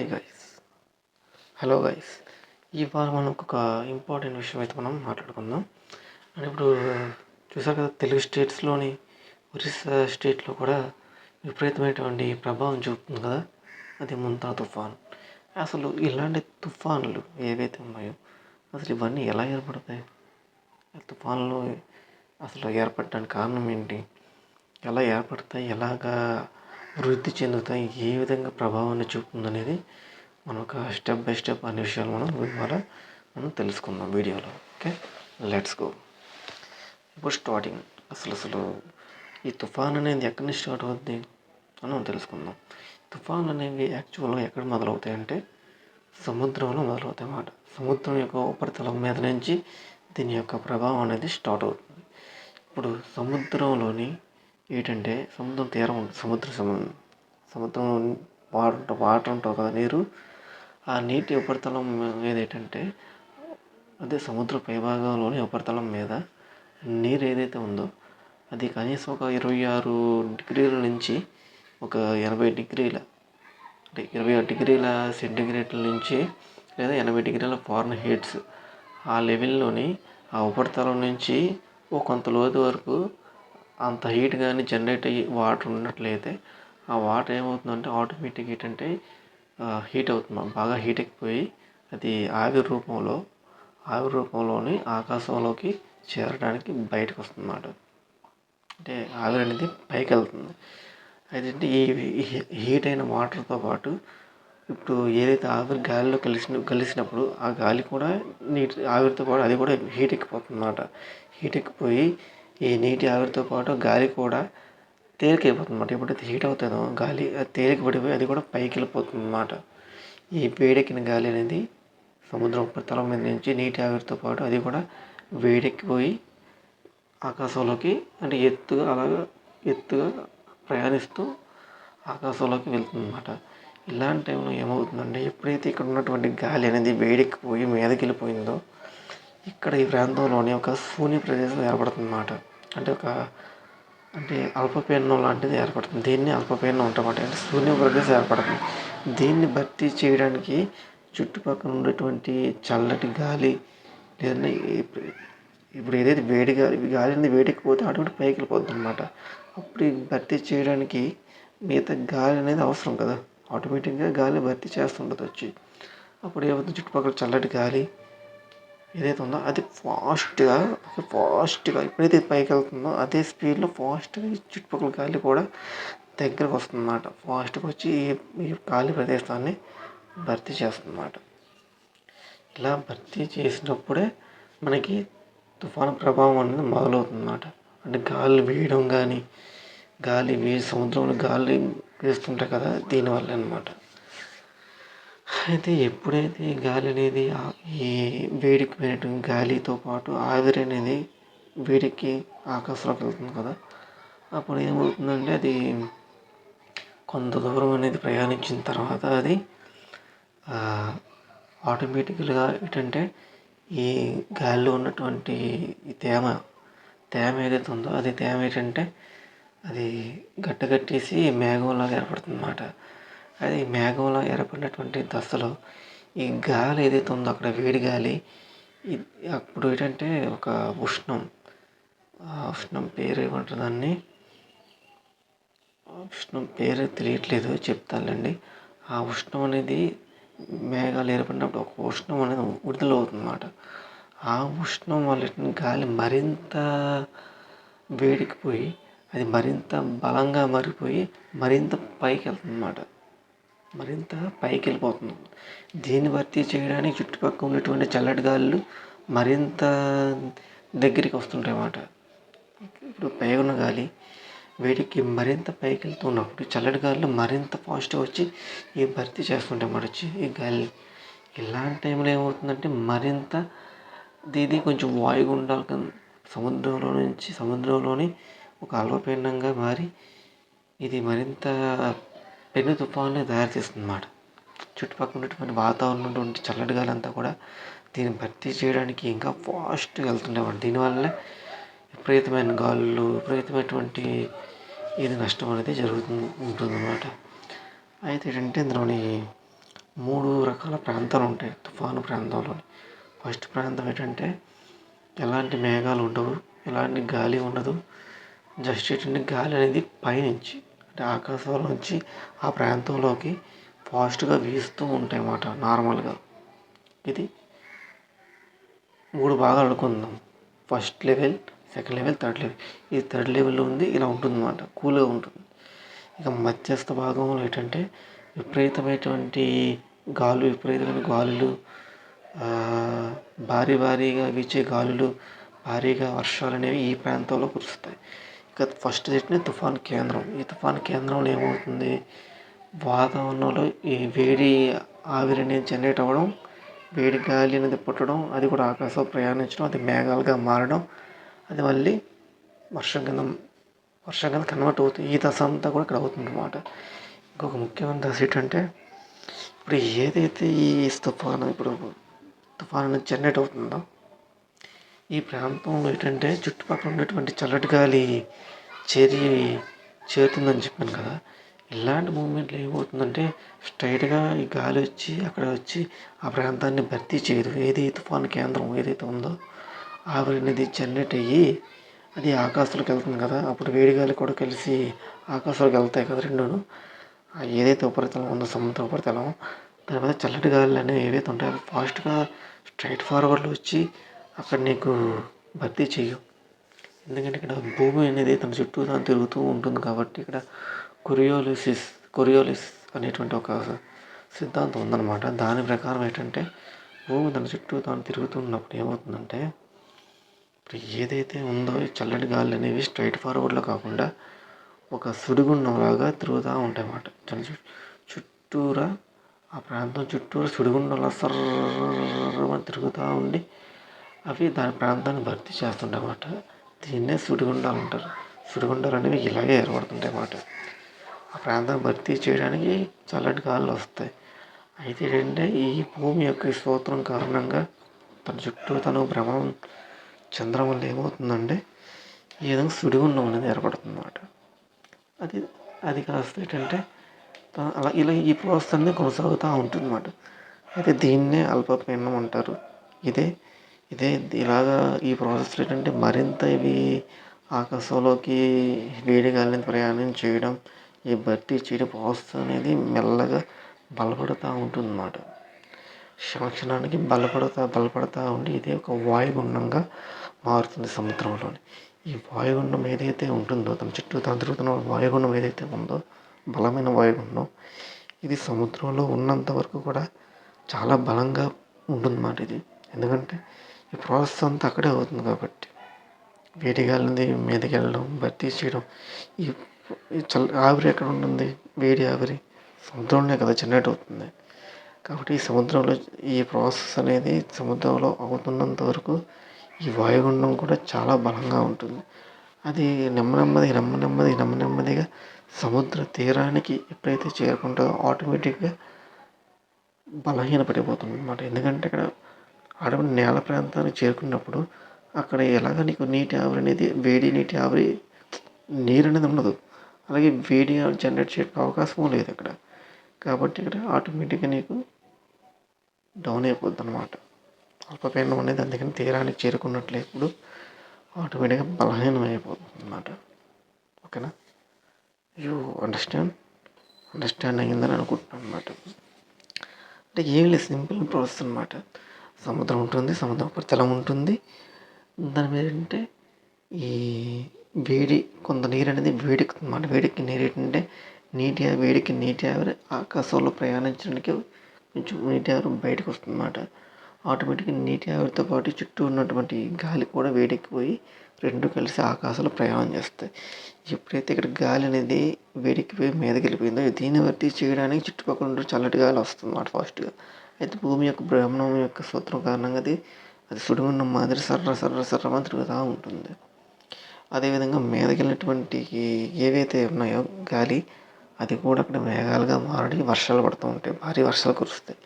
Hi guys hello guys ఇవాళ మనం ఒక ఇంపార్టెంట్ విషయం అయితే మనం మాట్లాడుకుందాం. అండ్ ఇప్పుడు చూసారు కదా తెలుగు స్టేట్స్లోని ఒరిస్సా స్టేట్లో కూడా విపరీతమైనటువంటి ప్రభావం చూపుతుంది కదా. అది ముంతా తుఫాన్. అసలు ఇలాంటి తుఫాన్లు ఏవైతే ఉన్నాయో అసలు ఇవన్నీ ఎలా ఏర్పడతాయి? ఆ తుఫాన్లు అసలు ఏర్పడడానికి కారణం ఏంటి? ఎలా ఏర్పడతాయి? ఎలాగా వృద్ధి చెందుతాయి ఏ విధంగా ప్రభావాన్ని చూపుతుంది అనేది మనం ఒక స్టెప్ బై స్టెప్ అనే విషయాలు మనం ఇవాళ మనం తెలుసుకుందాం వీడియోలో. ఓకే? లెట్స్ గో ఇప్పుడు స్టార్టింగ్ అసలు అసలు ఈ తుఫాన్ అనేది ఎక్కడి నుంచి స్టార్ట్ అవుద్ది అని మనం తెలుసుకుందాం. తుఫాన్ అనేవి యాక్చువల్గా ఎక్కడ మొదలవుతాయంటే సముద్రంలో మొదలవుతాయి అన్నమాట. సముద్రం యొక్క ఉపరితలం మీద నుంచి దీని యొక్క ప్రభావం అనేది స్టార్ట్ అవుతుంది. ఇప్పుడు సముద్రంలోని ఏంటంటే సముద్రం తీరం సముద్ర సముద్రం వాటర్ వాటర్ ఉంటుంది కదా నీరు. ఆ నీటి ఉపరితలం మీద ఏంటంటే అదే సముద్ర పైభాగంలోని ఉపరితలం మీద నీరు ఏదైతే ఉందో అది కనీసం ఒక ఇరవై ఆరు డిగ్రీల నుంచి ఒక ఎనభై డిగ్రీల అంటే ఇరవై ఆరు డిగ్రీల సెంటిగ్రేడ్ల నుంచి లేదా ఎనభై డిగ్రీల ఫారెన్ హీట్స్ ఆ లెవెల్లోని ఆ ఉపరితలం నుంచి ఓ కొంత లోతు వరకు అంత హీట్ కానీ జనరేట్ అయ్యి వాటర్ ఉన్నట్లయితే ఆ వాటర్ ఏమవుతుందంటే ఆటోమేటిక్ ఏంటంటే హీట్ అవుతుంది. బాగా హీట్ ఎక్కిపోయి అది ఆవిరి రూపంలో ఆవిరి రూపంలోని ఆకాశంలోకి చేరడానికి బయటకు వస్తుంది అన్నమాట అంటే ఆవిరి అనేది పైకి వెళ్తుంది అయితే ఈ ఈ హీట్ అయిన వాటర్తో పాటు ఇప్పుడు ఏదైతే ఆవిరి గాలిలో కలిసిన కలిసినప్పుడు ఆ గాలి కూడా నీటి ఆవిరితో పాటు అది కూడా హీట్ ఎక్కిపోతుంది అన్నమాట హీట్ ఎక్కిపోయి ఈ నీటి ఆవిరితో పాటు గాలి కూడా తేలికైపోతుంది అన్నమాట ఎప్పుడైతే హీట్ అవుతుందో గాలి అది తేలిక పడిపోయి అది కూడా పైకి వెళ్ళిపోతుంది అన్నమాట ఈ వేడెక్కిన గాలి అనేది సముద్రం ఉపరితలం మీద నుంచి నీటి ఆవిరితో పాటు అది కూడా వేడెక్కిపోయి ఆకాశంలోకి అంటే ఎత్తుగా అలాగా ఎత్తుగా ప్రయాణిస్తూ ఆకాశంలోకి వెళ్తుంది అన్నమాట ఇలాంటి టైంలో ఏమవుతుందంటే ఎప్పుడైతే ఇక్కడ ఉన్నటువంటి గాలి అనేది వేడెక్కిపోయి మీదకి వెళ్ళిపోయిందో ఇక్కడ ఈ ప్రాంతంలోని ఒక శూన్య ప్రదేశం ఏర్పడుతుంది అన్నమాట అంటే ఒక అంటే అల్పపీడనం లాంటిది ఏర్పడుతుంది. దీన్ని అల్పపీడనం అంటామాట అంటే శూన్య ప్రదేశం ఏర్పడుతుంది. దీన్ని భర్తీ చేయడానికి చుట్టుపక్కల ఉండేటువంటి చల్లటి గాలి లేదంటే ఇప్పుడు- ఇప్పుడు ఏదైతే వేడి గాలి గాలి అనేది వేడికి పోతే అటువంటి పైకి వెళ్ళిపోతుంది అనమాట అప్పుడు భర్తీ చేయడానికి మిగతా గాలి అనేది అవసరం కదా. ఆటోమేటిక్గా గాలి భర్తీ చేస్తుండదు వచ్చి. అప్పుడు ఏమవుతుంది? చుట్టుపక్కల చల్లటి గాలి ఏదైతే ఉందో అది ఫాస్ట్గా ఫాస్ట్గా ఎప్పుడైతే పైకి వెళ్తుందో అదే స్పీడ్లో ఫాస్ట్గా ఈ చుట్టుపక్కల గాలి కూడా దగ్గరకు వస్తుందన్నమాట. ఫాస్ట్గా వచ్చి ఈ గాలి ఖాళీ ప్రదేశాన్ని భర్తీ చేస్తుంది అన్నమాట ఇలా భర్తీ చేసినప్పుడే మనకి తుఫాను ప్రభావం అనేది మొదలవుతుంది అన్నమాట అంటే గాలి వేయడం కానీ గాలి వే సముద్రంలో గాలి వేస్తుంటాయి కదా దీనివల్ల అనమాట అయితే ఎప్పుడైతే గాలి అనేది ఈ వేడికి పోయినటువంటి గాలితో పాటు ఆవిరి అనేది వేడికి ఆకాశంలోకి వెళ్తుంది కదా అప్పుడు ఏమవుతుందంటే అది కొంత దూరం అనేది ప్రయాణించిన తర్వాత అది ఆటోమేటిక్గా ఏంటంటే ఈ గాలిలో ఉన్నటువంటి ఈ తేమ తేమ ఏదైతే ఉందో అది తేమ ఏంటంటే అది గట్టగట్టేసి మేఘంలాగా ఏర్పడుతుంది అన్నమాట అది మేఘంలో ఏర్పడినటువంటి దశలో ఈ గాలి ఏదైతే ఉందో అక్కడ వేడి గాలి అప్పుడు ఏంటంటే ఒక ఉష్ణం ఆ ఉష్ణం పేరు ఏమంటారు దాన్ని? ఉష్ణం పేరు తెలియట్లేదు చెప్తానులేండి. ఆ ఉష్ణం అనేది మేఘాలు ఏర్పడినప్పుడు ఒక ఉష్ణం అనేది విడుదలవుతుందన్నమాట ఆ ఉష్ణం వల్ల గాలి మరింత వేడికిపోయి అది మరింత బలంగా మారిపోయి మరింత పైకి వెళ్తుందన్నమాట. మరింత పైకి వెళ్ళిపోతుంది దీన్ని భర్తీ చేయడానికి చుట్టుపక్కల ఉన్నటువంటి చల్లటి గాలులు మరింత దగ్గరికి వస్తుంటాయి అన్నమాట. ఇప్పుడు పైగా ఉన్న గాలి వేడికి మరింత పైకి వెళ్తున్నప్పుడు చల్లటి గాలులు మరింత ఫాస్ట్గా వచ్చి ఈ భర్తీ చేస్తుంటాయి అన్నమాట. వచ్చి ఈ గాలి ఇలాంటి టైంలో ఏమవుతుందంటే మరింత ఇది కొంచెం వాయుగుండాలు సముద్రంలో నుంచి సముద్రంలోని ఒక అల్పపీడనంగా మారి ఇది మరింత పెను తుఫాన్లు తయారు చేస్తుంది అన్నమాట చుట్టుపక్కల ఉన్నటువంటి వాతావరణంలో ఉన్నటువంటి చల్లటి గాలి అంతా కూడా దీన్ని భర్తీ చేయడానికి ఇంకా ఫాస్ట్గా వెళ్తుండేవాడు దీనివల్ల విపరీతమైన గాలులు విపరీతమైనటువంటి ఇది నష్టం అనేది జరుగుతుంది ఉంటుందన్నమాట. అయితే ఏంటంటే ఇందులోని మూడు రకాల ప్రాంతాలు ఉంటాయి తుఫాను ప్రాంతంలోని. ఫస్ట్ ప్రాంతం ఏంటంటే ఎలాంటి మేఘాలు ఉండవు ఎలాంటి గాలి ఉండదు. జస్ట్ ఏంటంటే గాలి అనేది పైనుంచి అంటే ఆకాశంలో నుంచి ఆ ప్రాంతంలోకి ఫాస్ట్గా వీస్తూ ఉంటాయి అన్నమాట నార్మల్గా. ఇది మూడు భాగాలు అనుకుందాం. First level second level third level. ఈ థర్డ్ లెవెల్లో ఉంది ఇలా ఉంటుంది అన్నమాట కూల్గా ఉంటుంది. ఇక మధ్యస్థ భాగంలో ఏంటంటే విపరీతమైనటువంటి గాలు విపరీతమైన గాలులు భారీ భారీగా వీచే గాలులు భారీగా వర్షాలు అనేవి ఈ ప్రాంతంలో కురుస్తాయి. ఫస్ట్ చెప్పిన తుఫాన్ కేంద్రం. ఈ తుఫాన్ కేంద్రంలో ఏమవుతుంది? వాతావరణంలో ఈ వేడి ఆవిరి అనేది జనరేట్ అవ్వడం వేడి గాలి అనేది పుట్టడం అది కూడా ఆకాశం ప్రయాణించడం అది మేఘాలుగా మారడం అది మళ్ళీ వర్షం కింద వర్షం కింద కన్వర్ట్ అవుతుంది ఈ దశ అంతా కూడా ఇక్కడ అవుతుంది అనమాట ఇంకొక ముఖ్యమైన దశ ఏంటంటే ఇప్పుడు ఏదైతే ఈ తుఫాను ఇప్పుడు తుఫాను అనేది జనరేట్ అవుతుందో ఈ ప్రాంతంలో ఏంటంటే చుట్టుపక్కల ఉన్నటువంటి చల్లటి గాలి చేరి చేరుతుందని చెప్పాను కదా. ఇలాంటి మూమెంట్లో ఏమవుతుందంటే స్ట్రైట్గా ఈ గాలి వచ్చి అక్కడ వచ్చి ఆ ప్రాంతాన్ని భర్తీ చేయదు. ఏది తుఫాను కేంద్రం ఏదైతే ఉందో ఆవిరి అనేది జనరేట్ అయ్యి అది ఆకాశంలోకి వెళ్తుంది కదా. అప్పుడు వేడి గాలి కూడా కలిసి ఆకాశంలోకి వెళ్తాయి కదా రెండును. ఏదైతే ఉపరితలం ఉందో సముద్ర ఉపరితలం దాని మీద చల్లటి గాలులు అనేవి ఏవైతే ఉంటాయో ఫాస్ట్గా స్ట్రైట్ ఫార్వర్డ్లో వచ్చి అక్కడ నీకు భర్తీ చేయవు ఎందుకంటే ఇక్కడ భూమి అనేది తన చుట్టూ తాను తిరుగుతూ ఉంటుంది కాబట్టి ఇక్కడ కొరియోలిసిస్ కొరియోలిస్ అనేటువంటి ఒక సిద్ధాంతం ఉందన్నమాట. దాని ప్రకారం ఏంటంటే భూమి తన చుట్టూ తాను తిరుగుతున్నప్పుడు ఏమవుతుందంటే ఇప్పుడు ఏదైతే ఉందో ఈ చల్లటి గాలి అనేవి స్ట్రైట్ ఫార్వర్డ్లో కాకుండా ఒక సుడిగుండంలాగా తిరుగుతూ ఉంటాయన్నమాట. చుట్టూరా ఆ ప్రాంతం చుట్టూరా సుడిగుండంలా సర్రమని తిరుగుతూ ఉండి అవి దాని ప్రాంతాన్ని భర్తీ చేస్తుంటాయి అన్నమాట దీన్నే సుడిగుండాలు అంటారు. సుడిగుండాలు అనేవి ఇలాగే ఏర్పడుతుంటాయి అన్నమాట ఆ ప్రాంతాన్ని భర్తీ చేయడానికి చల్లటి గాలులు వస్తాయి. అయితే ఏంటంటే ఈ భూమి యొక్క స్తోత్రం కారణంగా తన చుట్టూ తను భ్రమణం చంద్రం వల్ల ఏమవుతుందంటే ఈ విధంగా సుడిగుండం అనేది ఏర్పడుతుంది అన్నమాట అది అది కాస్త ఏంటంటే అలా ఇలా ఈ ప్రాసెస్ అనేది కొనసాగుతూ ఉంటుంది అన్నమాట అయితే దీన్నే అల్పపీడనం అంటారు. ఇదే ఇదే ఇలాగా ఈ ప్రాసెస్ ఏంటంటే మరింత ఇవి ఆకాశంలోకి వేడి గాలిని ప్రయాణం చేయడం ఈ భర్తీ చేయడం ప్రాసెస్ అనేది మెల్లగా బలపడుతూ ఉంటుంది అన్నమాట క్షణక్షణానికి బలపడుతూ బలపడుతూ ఉండి ఇదే ఒక వాయుగుండంగా మారుతుంది సముద్రంలోని. ఈ వాయుగుండం ఏదైతే ఉంటుందో తన చుట్టూ తన తిరుగుతున్న వాయుగుండం ఏదైతే ఉందో బలమైన వాయుగుండం ఇది సముద్రంలో ఉన్నంత వరకు కూడా చాలా బలంగా ఉంటుందన్నమాట ఇది. ఎందుకంటే ఈ ప్రాసెస్ అంతా అక్కడే అవుతుంది కాబట్టి. వేడి గాలిని మీదకి వెళ్ళడం భర్తీ చేయడం ఈ చల్ల ఆవిరి ఎక్కడ ఉంటుంది? వేడి ఆవిరి సముద్రంలోనే కదా జనరేట్ అవుతుంది. కాబట్టి ఈ సముద్రంలో ఈ ప్రాసెస్ అనేది సముద్రంలో అవుతున్నంత వరకు ఈ వాయుగుండం కూడా చాలా బలంగా ఉంటుంది. అది నెమ్మ నెమ్మది నెమ్మ నెమ్మది నెమ్మ నెమ్మదిగా సముద్ర తీరానికి ఎప్పుడైతే చేరుకుంటుందో ఆటోమేటిక్గా బలహీన పడిపోతుంది అనమాట ఎందుకంటే ఇక్కడ అడవి నేల ప్రాంతానికి చేరుకున్నప్పుడు అక్కడ ఎలాగ నీకు నీటి ఆవిరి అనేది వేడి నీటి ఆవిరి నీరు అనేది ఉండదు. అలాగే వేడి జనరేట్ చేయడం అవకాశం లేదు అక్కడ. కాబట్టి ఇక్కడ ఆటోమేటిక్గా నీకు డౌన్ అయిపోద్ది అనమాట అల్పపీడనం అనేది అందుకని తీరానికి చేరుకున్నట్లే ఇప్పుడు ఆటోమేటిక్గా బలహీనం అయిపోతుంది అనమాట ఓకేనా? You understand? అండర్స్టాండ్ అయ్యిందని అనుకుంటున్నాను అనమాట అంటే ఏం లేదు సింపుల్ ప్రాసెస్ అనమాట సముద్రం ఉంటుంది సముద్రం ఉపరితలం ఉంటుంది. దాని మీద ఏంటంటే ఈ వేడి కొంత నీరు అనేది వేడికి అన్నమాట. వేడికి నీరు ఏంటంటే నీటి వేడికి నీటి ఆవిరి ఆకాశంలో ప్రయాణించడానికి కొంచెం నీటి ఆవిరి బయటకు వస్తుంది అన్నమాట ఆటోమేటిక్గా నీటి ఆవిరితో పాటు చుట్టూ ఉన్నటువంటి గాలి కూడా వేడెక్కిపోయి రెండు కలిసి ఆకాశంలో ప్రయాణం చేస్తాయి. ఎప్పుడైతే ఇక్కడ గాలి అనేది వేడెక్కిపోయి మీదకి వెళ్ళిపోయిందో దీన్ని వర్తి చేయడానికి చుట్టుపక్కల ఉండే చల్లటి గాలి వస్తుంది అన్నమాట ఫాస్ట్గా. అయితే భూమి యొక్క భ్రమణం యొక్క సూత్రం కారణంగా అది అది సుడిగుండం మాదిరి సర్ర సర్ర సర్రమని తిరుగుతూ ఉంటుంది. అదేవిధంగా మీదకి వెళ్ళినటువంటి ఏవైతే ఉన్నాయో గాలి అది కూడా అక్కడ మేఘాలుగా మారి వర్షాలు పడుతూ ఉంటాయి. భారీ వర్షాలు కురుస్తాయి.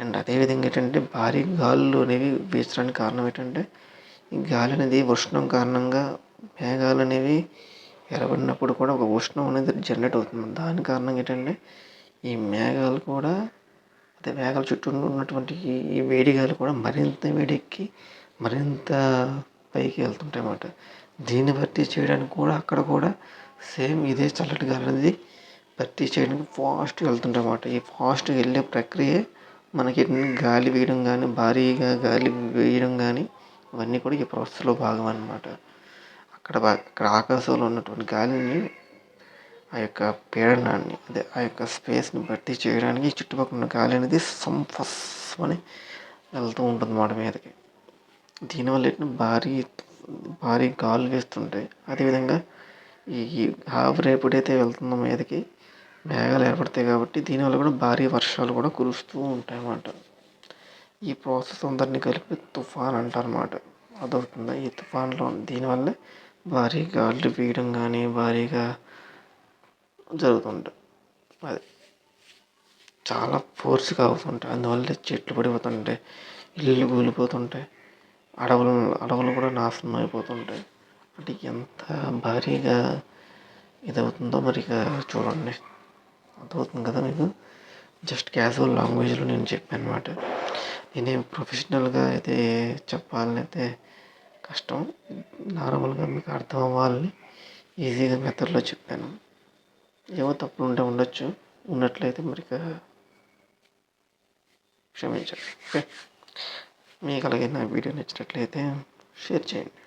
అండ్ అదేవిధంగా ఏంటంటే భారీ గాలులు అనేవి వీచడానికి కారణం ఏంటంటే ఈ గాలి అనేది ఉష్ణం కారణంగా మేఘాలు అనేవి ఎరబడినప్పుడు కూడా ఒక ఉష్ణం అనేది జనరేట్ అవుతుంది. దాని కారణంగా ఏంటంటే ఈ మేఘాలు కూడా అదే వేగల చుట్టూ ఉన్నటువంటి ఈ వేడి గాలి కూడా మరింత వేడెక్కి మరింత పైకి వెళ్తుంటాయి అన్నమాట దీన్ని భర్తీ చేయడానికి కూడా అక్కడ కూడా సేమ్ ఇదే చల్లటి గాలి అనేది భర్తీ చేయడానికి ఫాస్ట్గా వెళ్తుంటాయి అన్నమాట ఈ ఫాస్ట్గా వెళ్ళే ప్రక్రియ మనకి గాలి వేయడం కానీ భారీగా గాలి వేయడం కానీ ఇవన్నీ కూడా ఈ ప్రాసెస్లో భాగం అన్నమాట. అక్కడ అక్కడ ఆకాశంలో ఉన్నటువంటి గాలిని ఆ యొక్క పీడనాన్ని అదే ఆ యొక్క స్పేస్ని భర్తీ చేయడానికి చుట్టుపక్కల ఉన్న గాలి అనేది సంఫస్ అని వెళ్తూ ఉంటుంది మాట మీదకి. దీనివల్ల ఏంటంటే భారీ భారీ గాలు వేస్తుంటాయి అదేవిధంగా ఈ ఆవిరి ఎప్పుడైతే వెళ్తుందో మీదకి మేఘాలు ఏర్పడతాయి కాబట్టి దీనివల్ల కూడా భారీ వర్షాలు కూడా కురుస్తూ ఉంటాయి అన్నమాట ఈ ప్రాసెస్ అందరినీ కలిపి తుఫాన్ అంటారన్నమాట. అదవుతుందా ఈ తుఫాన్లో దీనివల్ల భారీ గాలులు వీయడం కానీ భారీగా జరుగుతుంటాయి అది చాలా ఫోర్స్గా అవుతుంటాయి అందువల్ల చెట్లు పడిపోతుంటాయి ఇల్లు కూలిపోతుంటాయి అడవులు అడవులు కూడా నాశనం అయిపోతుంటాయి. అంటే ఎంత భారీగా ఇది అవుతుందో మరి ఇక చూడండి. అర్థమవుతుంది కదా మీకు? జస్ట్ క్యాజువల్ లాంగ్వేజ్లో నేను చెప్పాను అనమాట నేనే ప్రొఫెషనల్గా అయితే చెప్పాలని అయితే కష్టం. నార్మల్గా మీకు అర్థం అవ్వాలని ఈజీగా మెథడ్లో చెప్పాను. ఏమో తప్పులు ఉంటే ఉండొచ్చు. ఉన్నట్లయితే మరి క్షమించండి. ఓకే. మీకు అలాగే నా వీడియో నచ్చినట్లయితే షేర్ చేయండి.